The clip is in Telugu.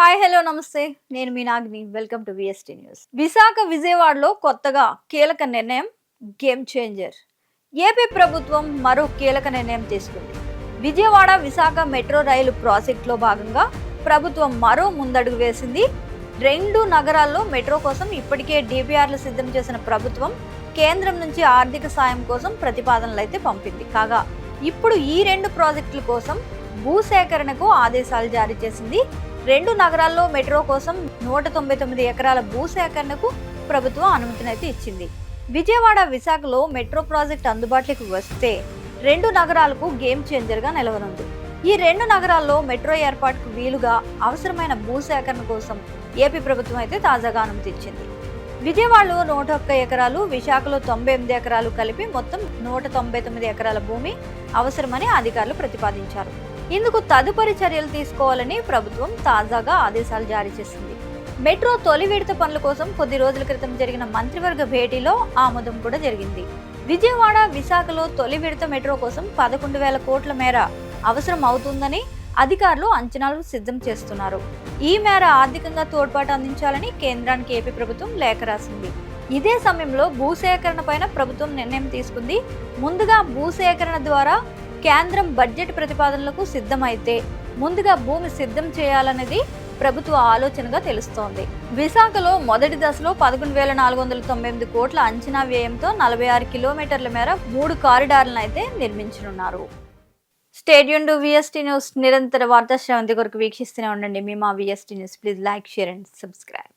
హాయ్ హలో నమస్తే. నేను మీ నాగ్ని. Welcome to VST news Visakha విజయవాడలో కొత్తగా కీలక నిర్ణయం గేమ్ చేంజర్. ఏపీ ప్రభుత్వం మరో కీలక నిర్ణయం తీసుకుంది. విజయవాడ విశాఖ మెట్రో రైలు ప్రాజెక్టులో భాగంగా ప్రభుత్వం మరో ముందడుగు వేసింది. రెండు నగరాల్లో మెట్రో కోసం ఇప్పటికే డిపిఆర్లు సిద్ధం చేసిన ప్రభుత్వం కేంద్రం నుంచి ఆర్థిక సాయం కోసం ప్రతిపాదనలు అయితే పంపింది. కాగా ఇప్పుడు ఈ రెండు ప్రాజెక్టుల కోసం భూసేకరణకు ఆదేశాలు జారీ చేసింది రెండు నగరాల్లో మెట్రో కోసం నూట తొంభై తొమ్మిది ఎకరాల భూసేకరణకు ప్రభుత్వం అనుమతినైతే ఇచ్చింది. విజయవాడ విశాఖలో మెట్రో ప్రాజెక్ట్ అందుబాటులోకి వస్తే రెండు నగరాలకు గేమ్ చేంజర్గా నిలవనుంది. ఈ రెండు నగరాల్లో మెట్రో ఏర్పాటుకు వీలుగా అవసరమైన భూసేకరణ కోసం ఏపీ ప్రభుత్వం అయితే తాజాగా అనుమతి ఇచ్చింది విజయవాడలో నూట ఒక్క ఎకరాలు విశాఖలో తొంభై ఎనిమిది ఎకరాలు కలిపి మొత్తం నూట తొంభై తొమ్మిది ఎకరాల భూమి అవసరమని అధికారులు ప్రతిపాదించారు. ఇందుకు తదుపరి చర్యలు తీసుకోవాలని ప్రభుత్వం తాజాగా ఆదేశాలు జారీ చేసింది. మెట్రో తొలి విడత పనుల కోసం కొద్ది రోజుల క్రితం జరిగిన మంత్రివర్గ భేటీలో ఆమోదం కూడా జరిగింది. విజయవాడ విశాఖలో తొలి విడత మెట్రో కోసం పదకొండు వేల కోట్ల మేర అవసరం అవుతుందని అధికారులు అంచనాలు సిద్ధం చేస్తున్నారు. ఈ మేర ఆర్థికంగా తోడ్పాటు అందించాలని కేంద్రానికి ఏపీ ప్రభుత్వం లేఖ రాసింది. ఇదే సమయంలో భూసేకరణ పైన ప్రభుత్వం నిర్ణయం తీసుకుంది. ముందుగా భూసేకరణ ద్వారా కేంద్రం బడ్జెట్ ప్రతిపాదనలకు సిద్ధమైతే ముందుగా భూమి సిద్ధం చేయాలనేది ప్రభుత్వ ఆలోచనగా తెలుస్తోంది. విశాఖలో మొదటి దశలో పదకొండు వేల నాలుగు వందల తొంభై ఎనిమిది కోట్ల అంచనా వ్యయంతో నలభై ఆరు కిలోమీటర్ల మేర మూడు కారిడార్లను అయితే నిర్మించనున్నారు. స్టేడియం టు విఎస్టీ న్యూస్ నిరంతర వార్తా శ్రవంతి కొరకు వీక్షిస్తూనే ఉండండి. మీ మా VST news. Please like share and subscribe.